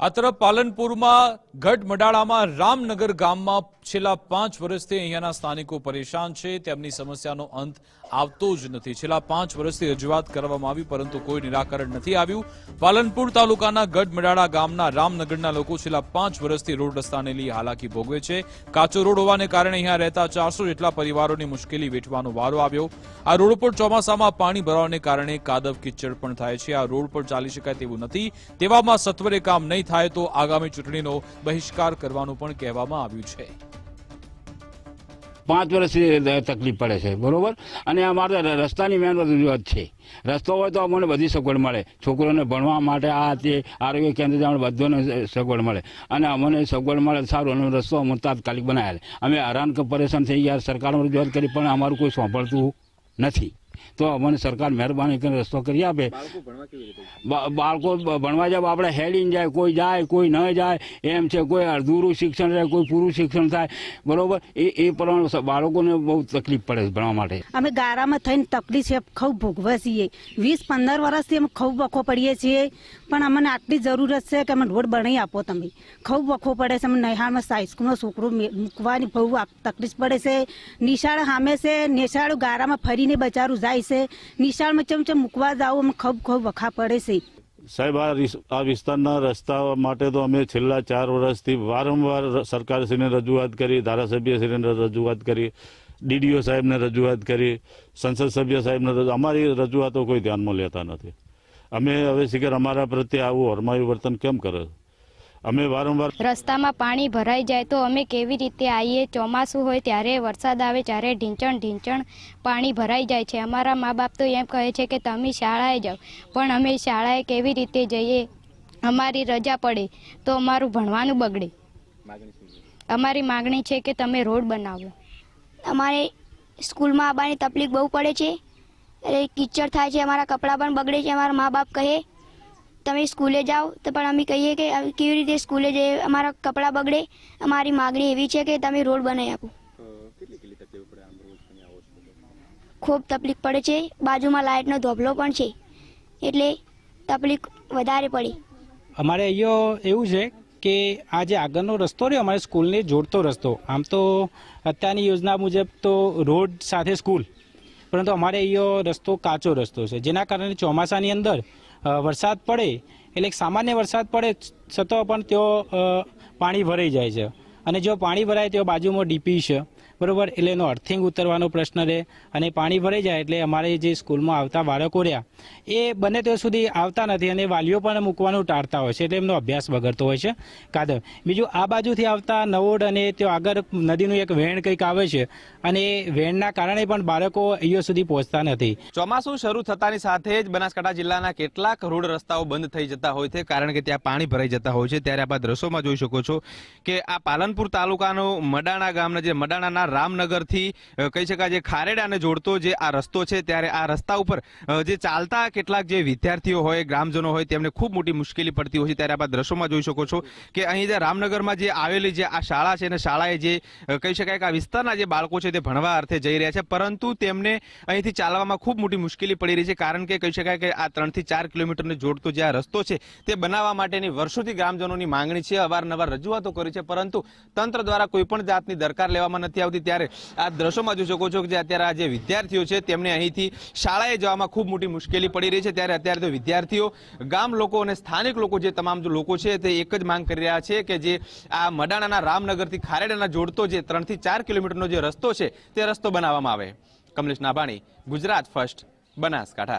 આ તરફ પાલનપુરમાં ગઢમડાળામાં રામનગર ગામમાં છેલ્લા પાંચ વર્ષથી અહીંયાના સ્થાનિકો પરેશાન છે. તેમની સમસ્યાનો અંત આવતો જ નથી. છેલ્લા પાંચ વર્ષથી રજૂઆત કરવામાં આવી, પરંતુ કોઈ નિરાકરણ નથી આવ્યું. પાલનપુર તાલુકાના ગઢ મડાળા ગામના રામનગરના લોકો છેલ્લા પાંચ વર્ષથી રોડ રસ્તાને લઈ હાલાકી ભોગવે છે. કાચો રોડ હોવાને કારણે અહીંયા રહેતા ચારસો જેટલા પરિવારોની મુશ્કેલી વેઠવાનો વારો આવ્યો. આ રોડ પર ચોમાસામાં પાણી ભરાવાને કારણે કાદવ કિચડ પણ થાય છે. આ રોડ પર ચાલી શકાય તેવું નથી. તેવામાં સત્વરે કામ નહીં થાય તો આગામી ચૂંટણીનો બહિષ્કાર કરવાનું પણ કહેવામાં આવ્યું છે. પાંચ વર્ષથી તકલીફ પડે છે, બરોબર? અને અમારે રસ્તાની મેન રજૂઆત છે. રસ્તો હોય તો અમને બધી સગવડ મળે. છોકરોને ભણવા માટે આ તે આરોગ્ય કેન્દ્ર અમને બધાને સગવડ મળે. અને અમને સગવડ મળે સારું, અને રસ્તો અમને તાત્કાલિક બનાવેલ અમે હેરાન પરેશાન થઈ ગયા સરકારમાં રજૂઆત કરી પણ અમારું કોઈ સાંભળતું નથી. તો અમને સરકાર મહેરબાની કરીને રસ્તો કરી આપે. બાળકો ભણવા જાય? આપણે હેડીને જાય કોઈ જાય કોઈ ન જાય એમ છે કોઈ અધૂરું શિક્ષણ રહે કોઈ પૂરું શિક્ષણ થાય બરોબર? એ એ પ્રમાણે બાળકોને બહુ તકલીફ પડે છે ભણવા માટે. અમે ગારામાં થઈને તકલીફ છે ખૂબ ભોગવે છીએ. વીસ પંદર વર્ષથી અમે ખૂબ વખો પડીએ છીએ પણ અમને આટલી જરૂરત છે કે અમે રોડ બનાવી આપો તમે. ખૂબ વખો પડે છે અમે નૈહાળમાં હાઈસ્કૂલનો છોકરો મૂકવાની બહુ તકલીફ પડે છે. નિશાળ સામે છે નિશાળ ગારામાં ફરીને બચારું જાય છે. નિશાળમાં ચમચમ ચમ મૂકવા જાઓ, અમે ખૂબ ખૂબ વખા પડે છે. સાહેબ, આ વિસ્તારના રસ્તા માટે તો અમે છેલ્લા ચાર વર્ષથી વારંવાર સરકારશ્રીને રજૂઆત કરી, ધારાસભ્યશ્રીને રજૂઆત કરી ડીડીઓ સાહેબને રજૂઆત કરી, સંસદ સભ્ય સાહેબને અમારી રજૂઆતો કોઈ ધ્યાનમાં લેતા નથી. અમે હવે શિખર અમારા પ્રત્યે આવું હરમાયું વર્તન કેમ કરે? અમે વારંવાર રસ્તામાં પાણી ભરાઈ જાય તો અમે કેવી રીતે આવીએ ચોમાસું હોય ત્યારે વરસાદ આવે ત્યારે ઢીંચણ ઢીંચણ પાણી ભરાઈ જાય છે. અમારા મા બાપ તો એમ કહે છે કે તમે શાળાએ જાઓ. પણ અમે શાળાએ કેવી રીતે જઈએ? અમારી રજા પડે તો અમારું ભણવાનું બગડે. અમારી માગણી છે કે તમે રોડ બનાવો. અમારે સ્કૂલમાં આવવાની તકલીફ બહુ પડે છે. એટલે કિચડ થાય છે અમારા કપડાં પણ બગડે છે અમારા મા બાપ કહે. તમે સ્કૂલે જાઓ તો પણ અમે કહીએ કે કેવી રીતે સ્કૂલે જઈએ અમારા કપડાં બગડે અમારી માગણી એવી છે કે તમે રોડ બનાવી આપો. ખૂબ તકલીફ પડે છે બાજુમાં લાઇટનો ધોબલો પણ છે એટલે તકલીફ વધારે પડી. અમારે અહીંયા એવું છે કે આ જે આગળનો રસ્તો રહ્યો અમારે સ્કૂલને જોડતો રસ્તો આમ તો અત્યારની યોજના મુજબ તો રોડ સાથે સ્કૂલ પરંતુ અમારે અહીંયા રસ્તો કાચો રસ્તો છે જેના કારણે ચોમાસાની અંદર વરસાદ પડે, એટલે સામાન્ય વરસાદ પડે છતાં પણ તેઓ પાણી ભરાઈ જાય છે. અને જો પાણી ભરાય તો બાજુમાં ડીપી છે. બરોબર? એટલે એનો અર્થિંગ ઉતરવાનો પ્રશ્ન રહે અને પાણી ભરાઈ જાય એટલે અમારે જે સ્કૂલમાં આવતા બાળકો રહ્યા, એ બને ત્યાં સુધી આવતા નથી અને વાલીઓ પણ મૂકવાનું ટાળતા હોય છે એટલે એમનો અભ્યાસ બગડતો હોય છે. કાદવ. બીજું, આ બાજુથી આવતા નવોડ અને ત્યાં આગળ નદીનું એક વેણ કંઈક આવે છે અને એ વેણના કારણે પણ બાળકો અહીંયા સુધી પહોંચતા નથી. ચોમાસું શરૂ થતાની સાથે જ બનાસકાંઠા જિલ્લાના કેટલાક રોડ રસ્તાઓ બંધ થઈ જતા હોય છે, કારણ કે ત્યાં પાણી ભરાઈ જતા હોય છે. ત્યારે આપ આ દ્રશ્યોમાં જોઈ શકો છો કે આ પાલનપુર તાલુકાનો મડાણા ગામના, જે મડાણાના રામનગરથી અ, કહી શકાય જે ખારેડાને જોડતો જે આ રસ્તો છે ત્યારે આ રસ્તા ઉપર જે ચાલતા કેટલાક જે વિદ્યાર્થીઓ હોય ગ્રામજનો હોય તેમને ખૂબ મોટી મુશ્કેલી પડતી હોય છે. ત્યારે આપ આ દ્રશ્યોમાં જોઈ શકો છો કે અહીં જે રામનગરમાં જે આવેલી જે આ શાળા છે અને શાળાએ જે કહી શકાય કે આ વિસ્તારના જે બાળકો છે તે ભણવા અર્થે જઈ રહ્યા છે. પરંતુ તેમને અહીંથી ચાલવામાં ખૂબ મોટી મુશ્કેલી પડી રહી છે. કારણ કે કહી શકાય કે આ ત્રણથી ચાર કિલોમીટરને જોડતો જે આ રસ્તો છે તે બનાવવા માટેની વર્ષોથી ગ્રામજનોની માંગણી છે. અવારનવાર રજૂઆતો કરી છે. પરંતુ તંત્ર દ્વારા કોઈ પણ જાતની દરકાર લેવામાં નથી આવતી. ત્યારે આ દ્રશ્યોમાં જોઈ શકો છો કે અત્યારે આ જે વિદ્યાર્થીઓ છે તેમને અહીંથી શાળાએ જવામાં ખૂબ મોટી મુશ્કેલી પડી રહી છે. ત્યારે અત્યારે તો વિદ્યાર્થીઓ, ગામ લોકો અને સ્થાનિક લોકો જે તમામ લોકો છે તે એક જ માંગ કરી રહ્યા છે કે જે આ મડાણાના રામનગરથી ખારેડાના જોડતો જે ત્રણથી ચાર કિલોમીટરનો જે રસ્તો છે તે રસ્તો બનાવવામાં આવે. કમલેશ નાભાણી, ગુજરાત ફર્સ્ટ, બનાસકાંઠા.